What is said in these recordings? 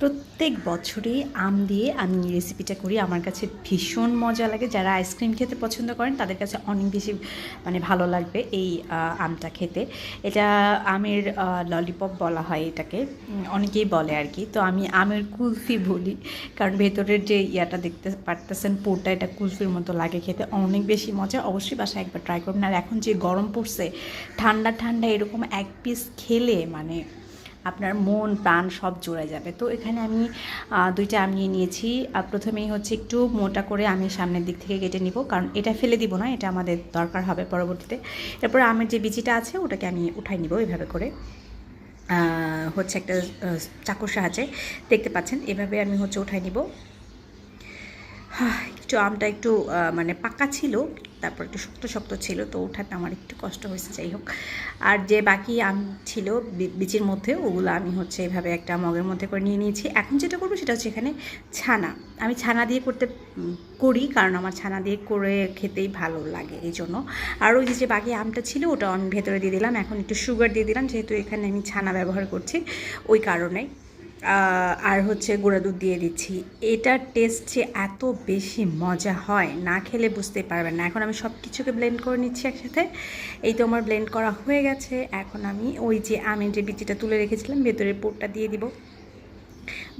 প্রত্যেক বছরই আম দিয়ে আমি রেসিপিটা করি। আমার কাছে ভীষণ মজা লাগে। যারা আইসক্রিম খেতে পছন্দ করেন, তাদের কাছে অনেক বেশি মানে ভালো লাগবে এই আমটা খেতে। এটা আমের ললিপপ বলা হয় এটাকে। অনেকেই বলে আর কি। তো আমি আমের কুলফি বলি। কারণ ভেতরের যে ইয়াটা দেখতে পারতেছেন, পুরটা এটা কুলফির মতো লাগে খেতে। অনেক বেশি মজা। অবশ্যই বাসায় একবার ট্রাই করবেন। আর এখন যে গরম পড়ছে, ঠান্ডা ঠান্ডা এরকম এক পিস খেলে মানে আপনার মন, প্রাণ সব জুড়ে যাবে। তো এখানে আমি দুইটা আম নিয়ে নিয়েছি। আর প্রথমেই হচ্ছে একটু মোটা করে আমি সামনের দিক থেকে কেটে নিব, কারণ এটা ফেলে দিব না, এটা আমাদের দরকার হবে পরবর্তীতে। এরপর আমের যে বিচিটা আছে, ওটাকে আমি উঠাই নিব এভাবে করে। হচ্ছে একটা চাকুর সাহায্যে। দেখতে পাচ্ছেন, এভাবে আমি হচ্ছে উঠাই নিব। একটু আমটা একটু মানে পাকা ছিল তারপর একটু শক্ত শক্ত ছিল, তো ওঠাতে আমার একটু কষ্ট হয়েছে, যাই হোক। আর যে বাকি আম ছিল বিচির মধ্যে, ওগুলো আমি হচ্ছে এভাবে একটা মগের মধ্যে করে নিয়ে নিয়েছি। এখন যেটা করব সেটা হচ্ছে এখানে ছানা। আমি ছানা দিয়ে করতে করি, কারণ আমার ছানা দিয়ে করে খেতেই ভালো লাগে এই জন্য আর ওই যে বাকি আমটা ছিল, ওটা আমি ভেতরে দিয়ে দিলাম। এখন একটু সুগার দিয়ে দিলাম, যেহেতু এখানে আমি ছানা ব্যবহার করছি, ওই কারণে আর হচ্ছে গুঁড়া দুধ দিয়ে দিচ্ছি। এটার টেস্ট যে এত বেশি মজা হয়, না খেলে বুঝতে পারবেন না। এখন আমি সব কিছুকে ব্লেন্ড করে নিচ্ছি একসাথে। এই তো আমার ব্লেন্ড করা হয়ে গেছে। এখন আমি ওই যে আমি যে বিচিটা তুলে রেখেছিলাম, ভেতরের পোটটা দিয়ে দিব।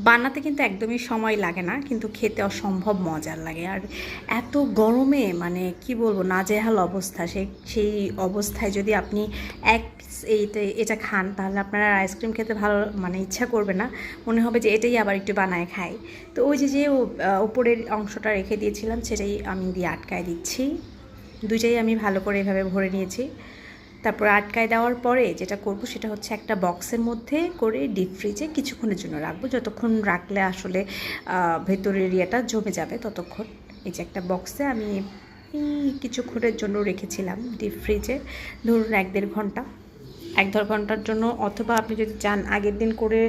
বানাতে কিন্তু একদমই সময় লাগে না, কিন্তু খেতে অসম্ভব মজার লাগে। আর এত গরমে মানে কি বলব, নাজেহাল অবস্থা। সেই সেই অবস্থায় যদি আপনি এক এইটা এটা খান, তাহলে আপনারা আইসক্রিম খেতে ভালো মানে ইচ্ছা করবে না। মনে হবে যে এটাই আবার একটু বানায় খাই। তো ওই যে যে উপরের অংশটা রেখে দিয়েছিলাম, সেটাই আমি দিয়ে আটকায় দিচ্ছি। দুইটাই আমি ভালো করে এভাবে ভরে নিয়েছি। তারপর আটকায় দেওয়ার পরে যেটা করব, সেটা হচ্ছে একটা বক্সের মধ্যে করে ডিপ ফ্রিজে কিছুক্ষণের জন্য রাখব। যতক্ষণ রাখলে আসলে ভেতরের ইয়েটা জমে যাবে, ততক্ষণ এই যে একটা বক্সে আমি কিছুক্ষণের জন্য রেখেছিলাম ডিপ ফ্রিজে ধরুন এক দেড় ঘণ্টা। এক দেড় ঘণ্টার জন্য অথবা আপনি যদি চান আগের দিন করে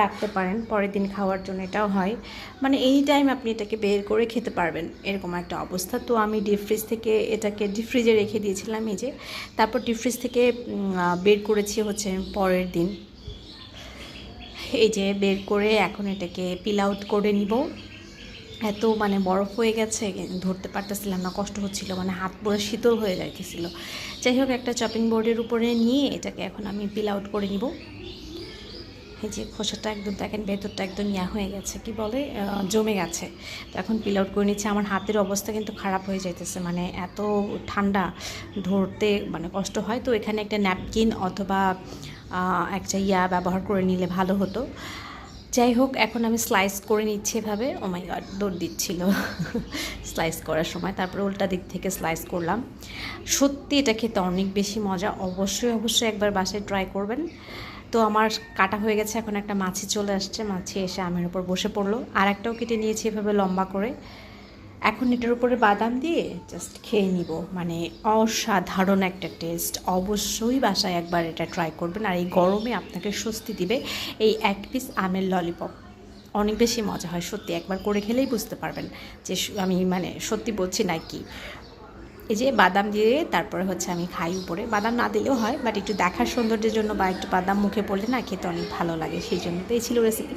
রাখতে পারেন, পরের দিন খাওয়ার জন্য এটাও হয়। মানে এই টাইম আপনি এটাকে বের করে খেতে পারবেন, এরকম একটা অবস্থা। তো আমি ডিপ ফ্রিজ থেকে এটাকে ডিপ ফ্রিজে রেখে দিয়েছিলাম এই যে, তারপর ডিপ ফ্রিজ থেকে বের করেছি হচ্ছে পরের দিন। এই যে বের করে এখন এটাকে পিল আউট করে নিব। এত মানে বরফ হয়ে গেছে, ধরতে পারতেছিলাম না, কষ্ট হচ্ছিল মানে হাত পুরো শীতল হয়ে যাইতেছিল। যাই হোক, একটা চপিং বোর্ডের উপরে নিয়ে এটাকে এখন আমি পিল আউট করে নিব। এই যে খোসাটা একদম, দেখেন ভেতরটা একদম ইয়া হয়ে গেছে, কি বলে জমে গেছে। তো এখন পিল আউট করে নিচ্ছে, আমার হাতের অবস্থা কিন্তু খারাপ হয়ে যাইতেছে মানে এত ঠান্ডা, ধরতে মানে কষ্ট হয়। তো এখানে একটা ন্যাপকিন অথবা একটা ইয়া ব্যবহার করে নিলে ভালো হতো। যাই হোক, এখন আমি স্লাইস করে নিচ্ছি এভাবে। ও মাই গড দৌড় দিচ্ছিল। স্লাইস করার সময়। তারপরে উল্টা দিক থেকে স্লাইস করলাম। সত্যি এটা খেতে অনেক বেশি মজা। অবশ্যই অবশ্যই একবার বাসায় ট্রাই করবেন। তো আমার কাটা হয়ে গেছে। এখন একটা মাছি চলে আসছে। মাছি এসে আমের উপর বসে পড়ল। আর একটাও কেটে নিয়েছি এভাবে লম্বা করে। এখন এটার উপরে বাদাম দিয়ে জাস্ট খেয়ে নিব। মানে অসাধারণ একটা টেস্ট অবশ্যই বাসায় একবার এটা ট্রাই করবেন। আর এই গরমে আপনাকে স্বস্তি দিবে এই এক পিস আমের ললিপপ অনেক বেশি মজা হয়, সত্যি। একবার করে খেলেই বুঝতে পারবেন যে আমি মানে সত্যি বলছি না কি। এই যে বাদাম দিয়ে তারপরে হচ্ছে আমি খাই উপরে। বাদাম না দিলেও হয় বাট একটু দেখার সৌন্দর্যের জন্য বা একটু বাদাম মুখে পড়লে না খেতে অনেক ভালো লাগে, সেই জন্য তো এই ছিল রেসিপি